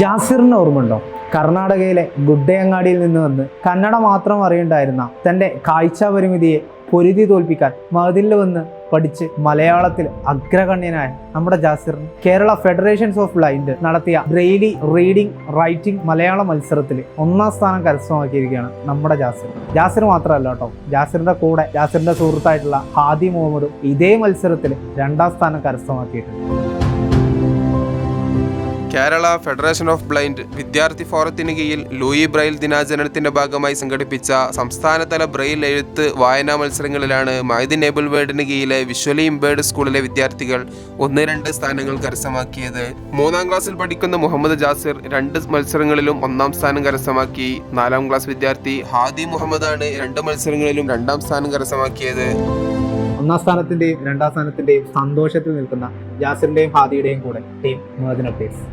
ജാസിറിന് ഓർമ്മയുണ്ടോ? കർണാടകയിലെ ഗുഡ്ഡയങ്ങാടിയിൽ നിന്ന് വന്ന് കന്നഡ മാത്രം അറിയുണ്ടായിരുന്ന തന്റെ കാഴ്ചാ പരിമിതിയെ പൊരുതി തോൽപ്പിക്കാൻ മതിലിൽ വന്ന് പഠിച്ച് മലയാളത്തിൽ അഗ്രഗണ്യനായ നമ്മുടെ ജാസിറിന് കേരള ഫെഡറേഷൻസ് ഓഫ് ബ്ലൈൻഡ് നടത്തിയ ബ്രെയിലി റീഡിംഗ് റൈറ്റിംഗ് മലയാള മത്സരത്തിൽ ഒന്നാം സ്ഥാനം കരസ്ഥമാക്കിയിരിക്കുകയാണ് നമ്മുടെ ജാസിർ. ജാസിർ മാത്രമല്ല കേട്ടോ. ജാസിറിന്റെ കൂടെ ജാസിറിന്റെ സുഹൃത്തായിട്ടുള്ള ഹാദി മുഹമ്മദും ഇതേ മത്സരത്തിൽ രണ്ടാം സ്ഥാനം കരസ്ഥമാക്കിയിട്ടുണ്ട്. കേരള ഫെഡറേഷൻ ഓഫ് ബ്ലൈൻഡ് വിദ്യാർത്ഥി ഫോറത്തിന് കീഴിൽ ലൂയി ബ്രൈൽ ദിനാചരണത്തിന്റെ ഭാഗമായി സംഘടിപ്പിച്ച സംസ്ഥാനതല ബ്രെയിൽ എഴുത്ത് വായനാ മത്സരങ്ങളിലാണ് മൈദിൻ നേബിൾ വേർഡിന് കീഴിലെ വിഷ്വലി ഇംബേർഡ് സ്കൂളിലെ വിദ്യാർത്ഥികൾ ഒന്ന് രണ്ട് സ്ഥാനങ്ങൾ കരസ്ഥമാക്കിയത്. മൂന്നാം ക്ലാസ്സിൽ പഠിക്കുന്ന മുഹമ്മദ് ജാസിർ രണ്ട് മത്സരങ്ങളിലും ഒന്നാം സ്ഥാനം കരസ്ഥമാക്കി. നാലാം ക്ലാസ് വിദ്യാർത്ഥി ഹാദി മുഹമ്മദാണ് രണ്ട് മത്സരങ്ങളിലും രണ്ടാം സ്ഥാനം കരസ്ഥമാക്കിയത്. ഒന്നാം സ്ഥാനത്തിന്റെയും രണ്ടാം സ്ഥാനത്തിന്റെയും സന്തോഷത്തിൽ നിൽക്കുന്ന ജാസിറിന്റെയും ഹാദിയുടെയും കൂടെ ടീം മേദിൻ അപ്ഡേറ്റ്സ്